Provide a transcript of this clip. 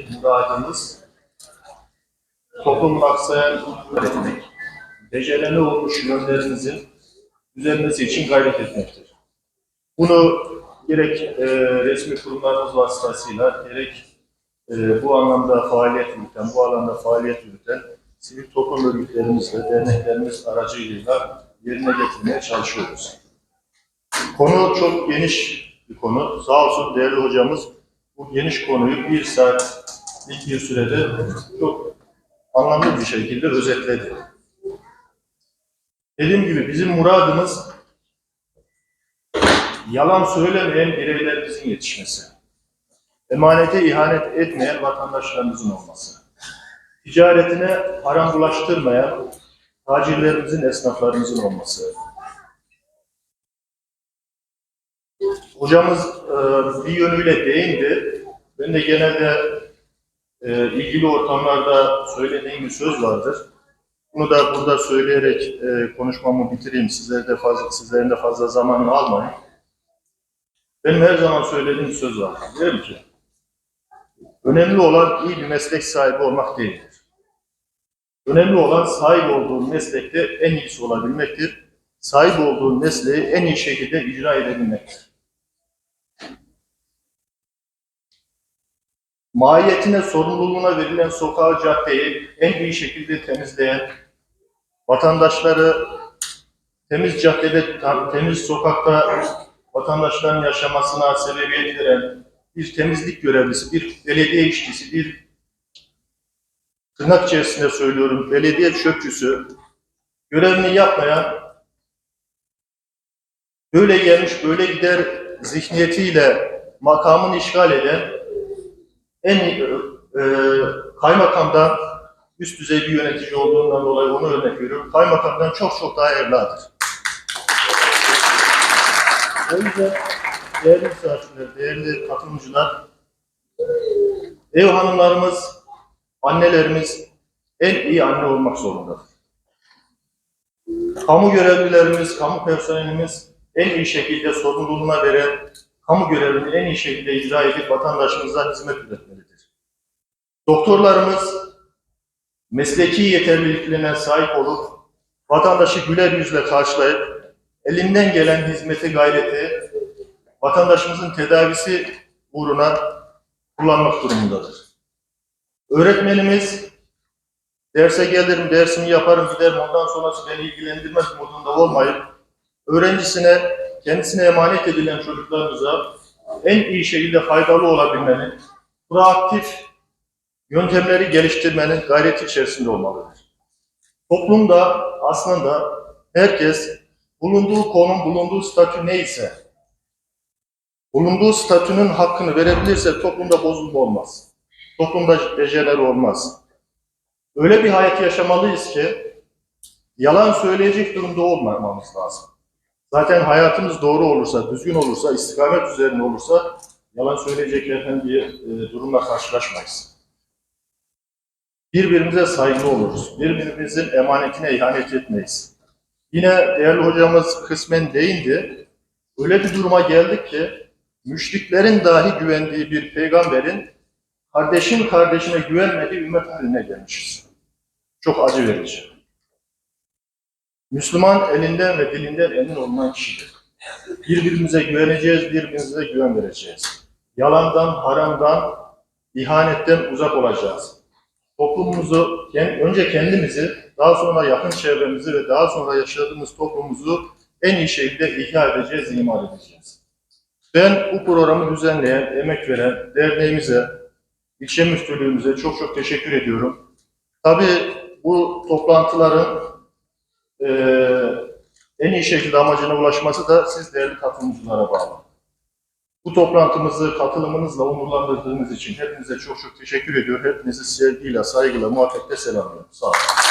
muradımız toplumun aksayan etmek, becerene olmuş yönlerimizin düzelmesi için gayret etmektir. Bunu gerek e, resmi kurumlarımız vasıtasıyla, gerek e, bu anlamda faaliyet yürüten, bu alanda faaliyet yürüten sivil toplum örgütlerimizle, derneklerimiz aracılığıyla yerine getirmeye çalışıyoruz. Konu çok geniş bir konu. Sağ olsun değerli hocamız bu geniş konuyu bir saatlik bir sürede çok anlamlı bir şekilde özetledi. Dediğim gibi bizim muradımız yalan söylemeyen bireylerimizin yetişmesi. Emanete ihanet etmeyen vatandaşlarımızın olması. Ticaretine haram bulaştırmayan tacirlerimizin, esnaflarımızın olması. Hocamız bir yönüyle değindi. Ben de genelde e, ilgili ortamlarda söylediğim bir söz vardır. Bunu da burada söyleyerek e, konuşmamı bitireyim. Sizler de fazla, sizlerin de fazla zamanını almayın. Benim her zaman söylediğim söz var. Diyorum ki, önemli olan iyi bir meslek sahibi olmak değildir. Önemli olan sahip olduğun meslekte en iyisi olabilmektir. Sahip olduğun mesleği en iyi şekilde icra edebilmektir. Mahiyetine, sorumluluğuna verilen sokağı, caddeyi en iyi şekilde temizleyen, vatandaşları temiz caddede, temiz sokakta vatandaşların yaşamasına sebebiyet veren bir temizlik görevlisi, bir belediye işçisi, bir tırnak içerisinde söylüyorum, belediye çöpçüsü görevini yapmayan, böyle gelmiş, böyle gider zihniyetiyle makamını işgal eden en iyi, e, kaymakamdan üst düzey bir yönetici olduğundan dolayı onu örnek veriyorum. Kaymakamdan çok çok daha evladır. O yüzden değerli misafirler, değerli katılımcılar, ev hanımlarımız, annelerimiz en iyi anne olmak zorundadır. Kamu görevlilerimiz, kamu personelimiz en iyi şekilde sorumluluğuna veren kamu görevini en iyi şekilde icra edip vatandaşımıza hizmet üretmelidir. Doktorlarımız mesleki yeterliliklerine sahip olup vatandaşı güler yüzle karşılayıp elinden gelen hizmeti gayreti vatandaşımızın tedavisi uğruna kullanmak durumundadır. Öğretmenimiz derse gelirim, dersimi yaparım, giderim, ondan sonrası beni ilgilendirmez modunda olmayıp öğrencisine kendisine emanet edilen çocuklarımıza en iyi şekilde faydalı olabilmenin, proaktif yöntemleri geliştirmenin gayreti içerisinde olmalıdır. Toplumda aslında herkes bulunduğu konum, bulunduğu statü neyse, bulunduğu statünün hakkını verebilirse toplumda bozulma olmaz. Toplumda dejener olmaz. Öyle bir hayat yaşamalıyız ki yalan söyleyecek durumda olmamamız lazım. Zaten hayatımız doğru olursa, düzgün olursa, istikamet üzerine olursa yalan söyleyeceklerden bir e, durumla karşılaşmayız. Birbirimize saygılı oluruz. Birbirimizin emanetine ihanet etmeyiz. Yine değerli hocamız kısmen değindi. Öyle bir duruma geldik ki müşriklerin dahi güvendiği bir peygamberin kardeşin kardeşine güvenmediği ümmet haline gelmişiz. Çok acı verici. Müslüman elinden ve dilinden emin olmayan kişidir. Birbirimize güveneceğiz, birbirimize güven vereceğiz. Yalandan, haramdan, ihanetten uzak olacağız. Toplumumuzu, önce kendimizi, daha sonra yakın çevremizi ve daha sonra yaşadığımız toplumumuzu en iyi şekilde ihya edeceğiz, imar edeceğiz. Ben bu programı düzenleyen, emek veren derneğimize, ilçe müftülüğümüze çok çok teşekkür ediyorum. Tabii bu toplantıların e, en iyi şekilde amacına ulaşması da siz değerli katılımcılara bağlı. Bu toplantımızı katılımınızla onurlandırdığınız için hepinize çok çok teşekkür ediyorum. Hepinizi sevgiyle, saygıyla, muhabbetle selamlıyorum. Sağ olun.